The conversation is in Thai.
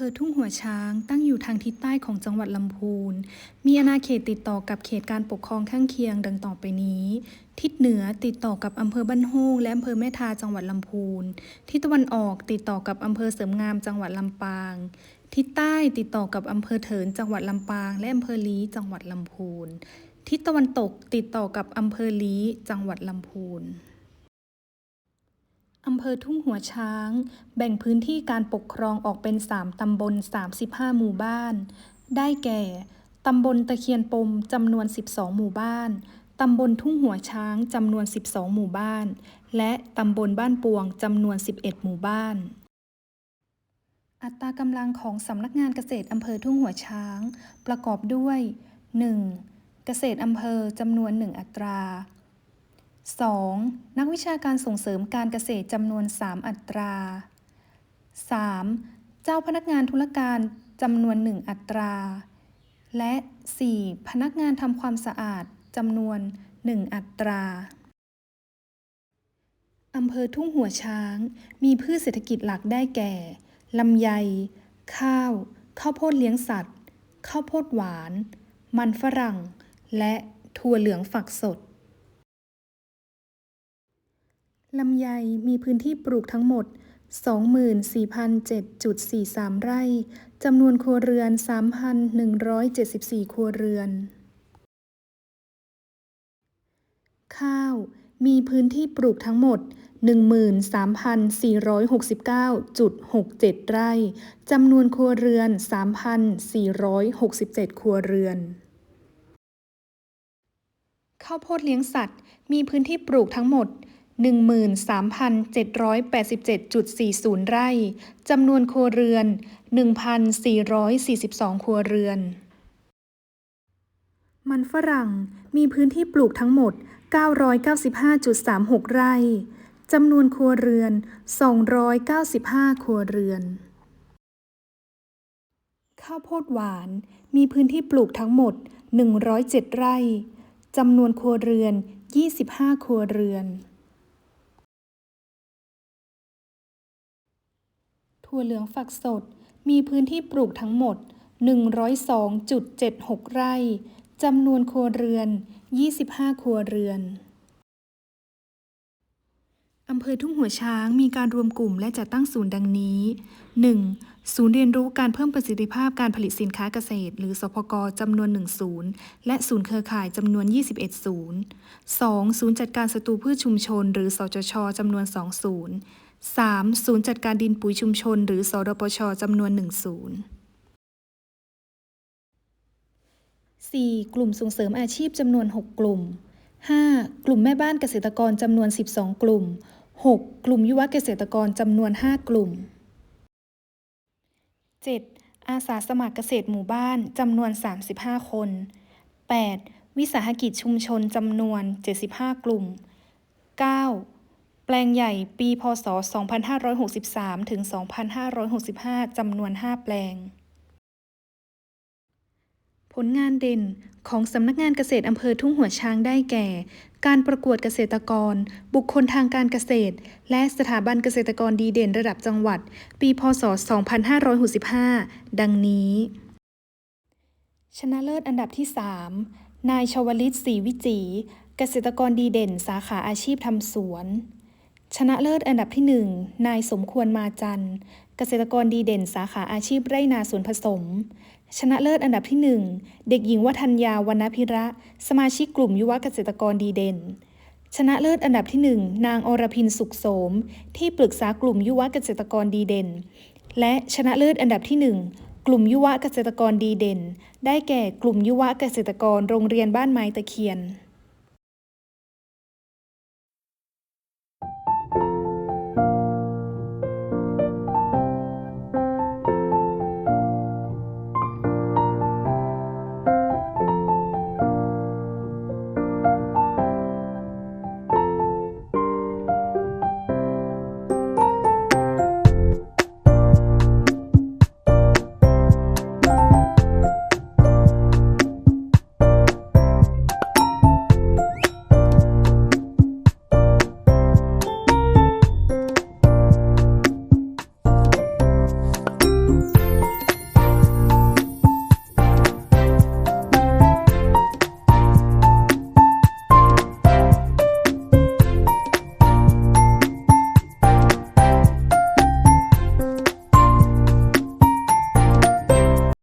อำเภอทุ่งหัวช้าง ตั้งอยู่ทางทิศใต้ของจังหวัดลำพูน มีอาณาเขตติดต่อกับเขตการปกครองข้างเคียงดังต่อไปนี้ ทิศเหนือติดต่อกับอำเภอบ้านโฮงและอำเภอแม่ทาจังหวัดลำพูน ทิศตะวันออกติดต่อกับอำเภอเสริมงามจังหวัดลำปาง ทิศใต้ติดต่อกับอำเภอเถินจังหวัดลำปาง และอำเภอลี้จังหวัดลำพูน ทิศตะวันตกติดต่อกับอำเภอลี้จังหวัดลำพูน อำเภอทุ่งหัวช้าง แบ่งพื้นที่การปกครองออกเป็น 3 ตำบล 35 หมู่บ้าน ได้แก่ ตำบลตะเคียนปมจำนวน 12 หมู่บ้าน ตำบลทุ่งหัวช้างจำนวน 12 หมู่บ้าน และตำบลบ้านปวงจำนวน 11 หมู่บ้าน อัตรากำลังของสำนักงานเกษตรอำเภอทุ่งหัวช้าง ประกอบด้วย 1. เกษตรอำเภอจำนวน 1 อัตรา 2. นักวิชาการส่งเสริมการเกษตรจำนวน 3 อัตรา 3. เจ้าพนักงานธุรการจำนวน 1 อัตรา และ 4. พนักงานทำความสะอาดจำนวน 1 อัตราอำเภอทุ่งหัวช้าง มีพืชเศรษฐกิจหลักได้แก่ ลำไย ข้าว ข้าวโพดเลี้ยงสัตว์ ข้าวโพดหวาน มันฝรั่ง และถั่วเหลืองฝักสด ลำไยมีพื้นที่ปลูกทั้งหมด 24,007.43 ไร่ จำนวนครัวเรือน 3,174 ครัวเรือน ข้าว มีพื้นที่ปลูกทั้งหมด 13,469.67 ไร่ จำนวนครัวเรือน 3,467 ครัวเรือนข้าวโพดเลี้ยงสัตว์ มีพื้นที่ปลูกทั้งหมด 13,787.40 ไร่ จำนวนครัวเรือน 1,442 ครัวเรือน มันฝรั่งมีพื้นที่ปลูกทั้งหมด 995.36 ไร่ จำนวนครัวเรือน 295 ครัวเรือน ข้าวโพดหวานมีพื้นที่ปลูกทั้งหมด 107 ไร่ จำนวนครัวเรือน 25 ครัวเรือน ถั่วเหลืองฝักสด มีพื้นที่ปลูกทั้งหมด 102.76 ไร่ จำนวนครัวเรือน 25 ครัวเรือนอำเภอทุ่งหัวช้างมีการรวมกลุ่มและจัดตั้งศูนย์ดังนี้ 1. ศูนย์เรียนรู้การเพิ่มประสิทธิภาพการผลิตสินค้าเกษตร หรือสพกจำนวน 1 ศูนย์ และศูนย์เครือข่ายจำนวน 21 ศูนย์ 2. ศูนย์จัดการศัตรูพืชชุมชน หรือสจชจำนวน 2 ศูนย์ 3. ศูนย์จัดการดินปุ๋ยชุมชน หรือสรปชจำนวน 1 ศูนย์ 4. กลุ่มส่งเสริมอาชีพจำนวน 6 กลุ่ม 5. กลุ่มแม่บ้านเกษตรกรจำนวน 12 กลุ่ม 6. กลุ่มยุวเกษตรกรจำนวน 5 กลุ่ม 7. อาสาสมัครเกษตรหมู่บ้านจำนวน 35 คน 8. วิสาหกิจชุมชนจำนวน 75 กลุ่ม 9. แปลงใหญ่ปีพศ 2563 ถึง 2565 จำนวน 5 แปลง ผลงานเด่นของสำนักงานเกษตรอำเภอทุ่งหัวช้างได้แก่ การประกวดเกษตรกร บุคคลทางการเกษตร และสถาบันเกษตรกรดีเด่นระดับจังหวัด ปีพศ 2565 ดังนี้ ชนะเลิศอันดับที่ 3 นายชวลิตศรีวิจีเกษตรกรดีเด่น สาขาอาชีพทำสวน ชนะเลิศอันดับที่ 1 นายสมควรมาจันเกษตรกรดีเด่นสาขาอาชีพไร่นาสวนผสม ชนะเลิศอันดับที่ 1 เด็กหญิงวัฒนยาวรรณพิระ สมาชิกกลุ่มยุวเกษตรกรดีเด่น ชนะเลิศอันดับที่ 1 นางอรพินสุขโสม ที่ปรึกษากลุ่มยุวเกษตรกรดีเด่น และชนะเลิศอันดับที่ 1 กลุ่มยุวเกษตรกรดีเด่น ได้แก่กลุ่มยุวเกษตรกรโรงเรียนบ้านไม้ตะเคียน